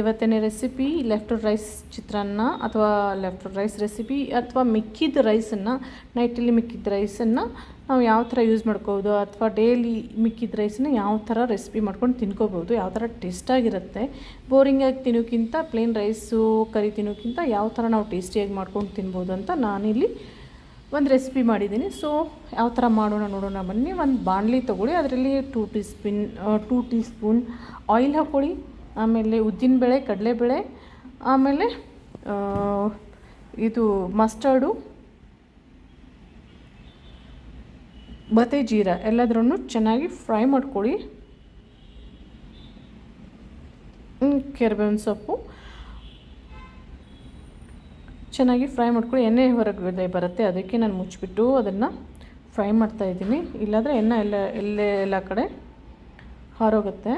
ಇವತ್ತಿನ recipe left rice ಚಿತ್ರಾನ್ನ ಅಥವಾ left rice recipe ಅಥವಾ ಮಿಕ್ಕಿದ ರೈಸನ್ನು ನೈಟಲ್ಲಿ ಮಿಕ್ಕಿದ ರೈಸನ್ನು ನಾವು ಯಾವ ಥರ ಯೂಸ್ ಮಾಡ್ಕೋಬೋದು ಅಥವಾ ಡೈಲಿ ಮಿಕ್ಕಿದ ರೈಸನ್ನ ಯಾವ ಥರ ರೆಸಿಪಿ ಮಾಡ್ಕೊಂಡು ತಿನ್ಕೋಬೋದು, ಯಾವ ಥರ ಟೇಸ್ಟಾಗಿರುತ್ತೆ ಬೋರಿಂಗಾಗಿ ತಿನ್ನೋಕ್ಕಿಂತ ಪ್ಲೇನ್ ರೈಸು ಕರಿ ತಿನ್ನೋಕ್ಕಿಂತ ಯಾವ ಥರ ನಾವು ಟೇಸ್ಟಿಯಾಗಿ ಮಾಡ್ಕೊಂಡು ತಿನ್ಬೋದು ಅಂತ ನಾನಿಲ್ಲಿ ಒಂದು ರೆಸಿಪಿ ಮಾಡಿದ್ದೀನಿ. ಸೊ ಯಾವ ಥರ ಮಾಡೋಣ ನೋಡೋಣ ಬನ್ನಿ. ಒಂದು ಬಾಣಲಿ ತೊಗೊಳ್ಳಿ. ಅದರಲ್ಲಿ two teaspoon two teaspoon oil ಹಾಕ್ಕೊಳ್ಳಿ. ಆಮೇಲೆ ಉದ್ದಿನ ಬೇಳೆ ಕಡಲೆಬೇಳೆ ಆಮೇಲೆ ಇದು ಮಸ್ಟರ್ಡು ಮತ್ತು ಜೀರಾ ಎಲ್ಲದರನ್ನು ಚೆನ್ನಾಗಿ ಫ್ರೈ ಮಾಡ್ಕೊಳ್ಳಿ. ಕೆರ್ಬೇವಿನ ಸೊಪ್ಪು. ಚೆನ್ನಾಗಿ ಫ್ರೈ ಮಾಡ್ಕೊಳ್ಳಿ. ಎಣ್ಣೆ ಹೊರಗಡೆ ಬರುತ್ತೆ, ಅದಕ್ಕೆ ನಾನು ಮುಚ್ಚಿಬಿಟ್ಟು ಅದನ್ನು ಫ್ರೈ ಮಾಡ್ತಾಯಿದ್ದೀನಿ ಇಲ್ಲಾಂದರೆ ಎಣ್ಣೆ ಎಲ್ಲ ಎಲ್ಲೇ ಎಲ್ಲ ಕಡೆ ಹಾರೋಗುತ್ತೆ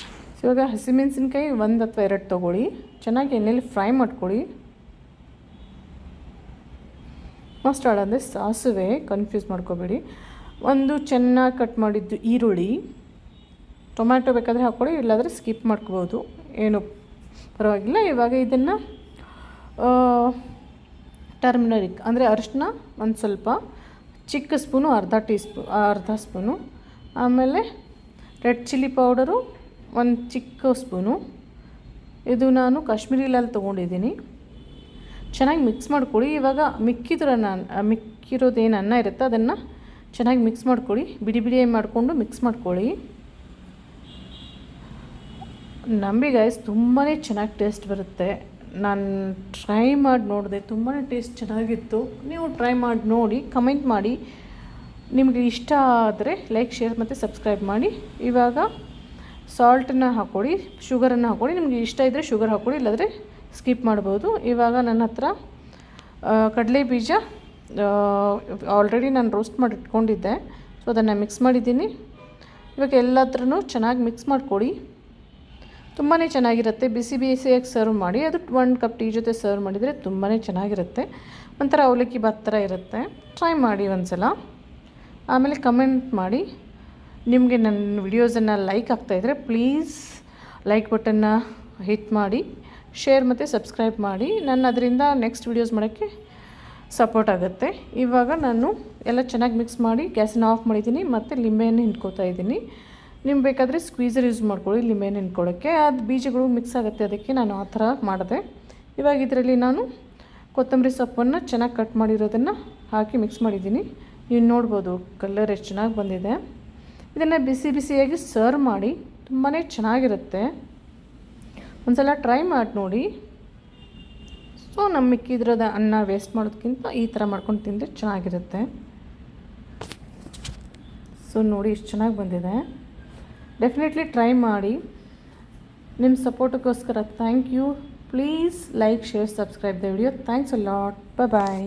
ಸೊ ಇವಾಗ ಹಸಿಮೆಣಸಿನ್ಕಾಯಿ ಒಂದು ಅಥವಾ ಎರಡು ತೊಗೊಳ್ಳಿ. ಚೆನ್ನಾಗಿ ಎಣ್ಣೆಲಿ ಫ್ರೈ ಮಾಡ್ಕೊಳ್ಳಿ. ಮಸ್ಟರ್ಡ್ ಅಂದರೆ ಸಾಸಿವೆ ಕನ್ಫ್ಯೂಸ್ ಮಾಡ್ಕೋಬೇಡಿ. ಒಂದು ಚೆನ್ನಾಗಿ ಕಟ್ ಮಾಡಿದ್ದು ಈರುಳ್ಳಿ. ಟೊಮ್ಯಾಟೊ ಬೇಕಾದರೆ ಹಾಕ್ಕೊಳ್ಳಿ, ಇಲ್ಲಾದರೆ ಸ್ಕಿಪ್ ಮಾಡ್ಕೋಬೋದು. ಏನು ಪರವಾಗಿಲ್ಲ. ಇವಾಗ ಇದನ್ನು ಟರ್ಮಿನರಿಕ್ ಅಂದರೆ ಅರಿಶಿನ ಒಂದು ಸ್ವಲ್ಪ, ಚಿಕ್ಕ ಸ್ಪೂನು ಅರ್ಧ ಟೀ ಸ್ಪೂ ಅರ್ಧ ಸ್ಪೂನು ಆಮೇಲೆ ರೆಡ್ ಚಿಲ್ಲಿ ಪೌಡರು ಒಂದು ಚಿಕ್ಕ ಸ್ಪೂನು. ಇದು ನಾನು ಕಾಶ್ಮೀರಿ ತೊಗೊಂಡಿದ್ದೀನಿ. ಚೆನ್ನಾಗಿ ಮಿಕ್ಸ್ ಮಾಡ್ಕೊಳ್ಳಿ. ಇವಾಗ ಮಿಕ್ಕಿದ್ರ ನಾನು ಮಿಕ್ಕಿರೋದೇನು ಅನ್ನ ಇರುತ್ತೆ ಅದನ್ನು ಚೆನ್ನಾಗಿ ಮಿಕ್ಸ್ ಮಾಡ್ಕೊಳ್ಳಿ. ಬಿಡಿ ಬಿಡಿ ಮಾಡಿಕೊಂಡು ಮಿಕ್ಸ್ ಮಾಡ್ಕೊಳ್ಳಿ. ನಂಬಿ ಗೈಸ್ ತುಂಬಾ ಚೆನ್ನಾಗಿ ಟೇಸ್ಟ್ ಬರುತ್ತೆ. ನಾನು ಟ್ರೈ ಮಾಡಿ ನೋಡಿದೆ. ತುಂಬಾ ಟೇಸ್ಟ್ ಚೆನ್ನಾಗಿತ್ತು. ನೀವು ಟ್ರೈ ಮಾಡಿ ನೋಡಿ, ಕಮೆಂಟ್ ಮಾಡಿ. ನಿಮಗೆ ಇಷ್ಟ ಆದರೆ ಲೈಕ್, ಶೇರ್ ಮತ್ತು ಸಬ್ಸ್ಕ್ರೈಬ್ ಮಾಡಿ. ಇವಾಗ ಸಾಲ್ಟನ್ನ ಹಾಕ್ಕೊಳ್ಳಿ ಶುಗರನ್ನು ಹಾಕ್ಕೊಳ್ಳಿ ನಿಮಗೆ ಇಷ್ಟ ಇದ್ದರೆ ಶುಗರ್ ಹಾಕ್ಕೊಡಿ, ಇಲ್ಲಾದರೆ ಸ್ಕಿಪ್ ಮಾಡ್ಬೋದು. ಇವಾಗ ನನ್ನ ಹತ್ರ ಕಡಲೆ ಬೀಜ ಆಲ್ರೆಡಿ ನಾನು ರೋಸ್ಟ್ ಮಾಡಿ ಇಟ್ಕೊಂಡಿದ್ದೆ ಸೊ ಅದನ್ನು ಮಿಕ್ಸ್ ಮಾಡಿದ್ದೀನಿ. ಇವಾಗ ಎಲ್ಲತ್ರನೂ ಚೆನ್ನಾಗಿ ಮಿಕ್ಸ್ ಮಾಡಿಕೊಡಿ. ತುಂಬಾ ಚೆನ್ನಾಗಿರುತ್ತೆ. ಬಿಸಿ ಬಿಸಿಯಾಗಿ ಸರ್ವ್ ಮಾಡಿ. ಅದು ಒನ್ ಕಪ್ ಟೀ ಜೊತೆ ಸರ್ವ್ ಮಾಡಿದರೆ ತುಂಬಾ ಚೆನ್ನಾಗಿರುತ್ತೆ. ಒಂಥರ ಅವಲಕ್ಕಿ ಭಾತ್ ಥರ ಇರುತ್ತೆ. ಟ್ರೈ ಮಾಡಿ ಒಂದು ಸಲ ಆಮೇಲೆ ಕಮೆಂಟ್ ಮಾಡಿ. ನಿಮಗೆ ನನ್ನ ವಿಡಿಯೋಸನ್ನು ಲೈಕ್ ಆಗ್ತಾಯಿದ್ರೆ ಪ್ಲೀಸ್ ಲೈಕ್ ಬಟನ್ನ ಹಿಟ್ ಮಾಡಿ ಶೇರ್ ಮತ್ತು ಸಬ್ಸ್ಕ್ರೈಬ್ ಮಾಡಿ. ನಾನು ಅದರಿಂದ ನೆಕ್ಸ್ಟ್ ವೀಡಿಯೋಸ್ ಮಾಡೋಕ್ಕೆ ಸಪೋರ್ಟ್ ಆಗುತ್ತೆ. ಇವಾಗ ನಾನು ಎಲ್ಲ ಚೆನ್ನಾಗಿ ಮಿಕ್ಸ್ ಮಾಡಿ ಗ್ಯಾಸನ್ನು ಆಫ್ ಮಾಡಿದ್ದೀನಿ, ಮತ್ತು ಲಿಂಬೆಯನ್ನು ಹಿಂಡ್ಕೋತಾ ಇದ್ದೀನಿ. ನಿಮ್ಗೆ ಬೇಕಾದರೆ ಸ್ಕ್ವೀಸರ್ ಯೂಸ್ ಮಾಡ್ಕೊಳ್ಳಿ ಲಿಂಬೆಯನ್ನು ಹಿಂಡ್ಕೊಳ್ಳೋಕ್ಕೆ ಅದು ಬೀಜಗಳು ಮಿಕ್ಸ್ ಆಗುತ್ತೆ, ಅದಕ್ಕೆ ನಾನು ಆ ಥರ ಮಾಡಿದೆ. ಇವಾಗ ಇದರಲ್ಲಿ ನಾನು ಕೊತ್ತಂಬರಿ ಸೊಪ್ಪನ್ನು ಚೆನ್ನಾಗಿ ಕಟ್ ಮಾಡಿರೋದನ್ನು ಹಾಕಿ ಮಿಕ್ಸ್ ಮಾಡಿದ್ದೀನಿ. ನೀವು ನೋಡ್ಬೋದು ಕಲರ್ ಎಷ್ಟು ಚೆನ್ನಾಗಿ ಬಂದಿದೆ. ಇದನ್ನು ಬಿಸಿ ಬಿಸಿಯಾಗಿ ಸರ್ವ್ ಮಾಡಿ ತುಂಬಾ ಚೆನ್ನಾಗಿರುತ್ತೆ. ಒಂದ್ಸಲ ಟ್ರೈ ಮಾಡಿ ನೋಡಿ. ಸೊ ನಮ್ಮ ಮಿಕ್ಕಿದ್ರದ ಅನ್ನ ವೇಸ್ಟ್ ಮಾಡೋದಕ್ಕಿಂತ ಈ ಥರ ಮಾಡ್ಕೊಂಡು ತಿಂದರೆ ಚೆನ್ನಾಗಿರುತ್ತೆ. ಸೊ ನೋಡಿ ಇಷ್ಟು ಚೆನ್ನಾಗಿ ಬಂದಿದೆ. ಡೆಫಿನೆಟ್ಲಿ ಟ್ರೈ ಮಾಡಿ. ನಿಮ್ಮ ಸಪೋರ್ಟಿಗೋಸ್ಕರ thank you please like share subscribe the video thanks a lot bye